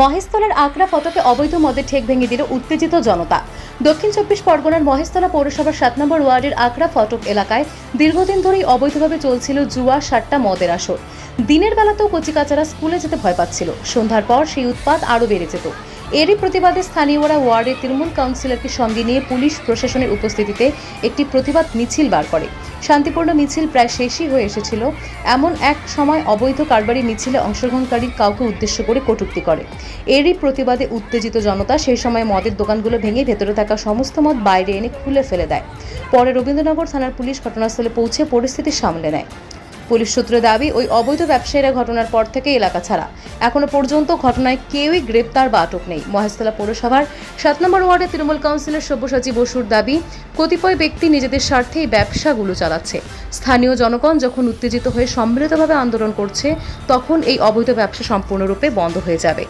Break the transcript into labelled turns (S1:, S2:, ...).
S1: মহেশতলার আকরা ফটকে অবৈধ মদের ঠেক ভেঙে দিল উত্তেজিত জনতা। দক্ষিণ চব্বিশ পরগনার মহেশতলা পৌরসভার সাত নম্বর ওয়ার্ডের আকরা ফটক এলাকায় দীর্ঘদিন ধরেই অবৈধভাবে চলছিল জুয়া সাতটা মদের আসর। দিনের বেলাতেও কচিকাচারা স্কুলে যেতে ভয় পাচ্ছিল। সন্ধ্যার পর সেই উৎপাত আরও বেড়ে যেত। এরই প্রতিবাদে স্থানীয়রা ওয়ার্ডের তৃণমূল কাউন্সিলরকে সঙ্গে নিয়ে পুলিশ প্রশাসনের উপস্থিতিতে একটি প্রতিবাদ মিছিল বার করে। শান্তিপূর্ণ মিছিল প্রায় শেষই হয়ে এসেছিল। এমন এক সময় অবৈধ কারবারি মিছিলে অংশগ্রহণকারীর কাউকে উদ্দেশ্য করে কটূক্তি করে। এরই প্রতিবাদে উত্তেজিত জনতা সেই সময় মদের দোকানগুলো ভেঙে ভেতরে থাকা সমস্ত মদ বাইরে এনে খুলে ফেলে দেয়। পরে রবীন্দ্রনগর থানার পুলিশ ঘটনাস্থলে পৌঁছে পরিস্থিতি সামলে নেয়। পুলিশ সূত্রে দাবি, ওই অবৈধ ব্যবসায়ীরা ঘটনার পর থেকে এলাকা ছাড়া। এখনও পর্যন্ত ঘটনায় কেউই গ্রেপ্তার বা আটক নেই। মহেশতলা পৌরসভার সাত নম্বর ওয়ার্ডে তৃণমূল কাউন্সিলর সব্যসাচী বসুর দাবি, কতিপয় ব্যক্তি নিজেদের স্বার্থে এই ব্যবসাগুলো চালাচ্ছে। স্থানীয় জনগণ যখন উত্তেজিত হয়ে সম্মিলিতভাবে আন্দোলন করছে, তখন এই অবৈধ ব্যবসা সম্পূর্ণরূপে বন্ধ হয়ে যাবে।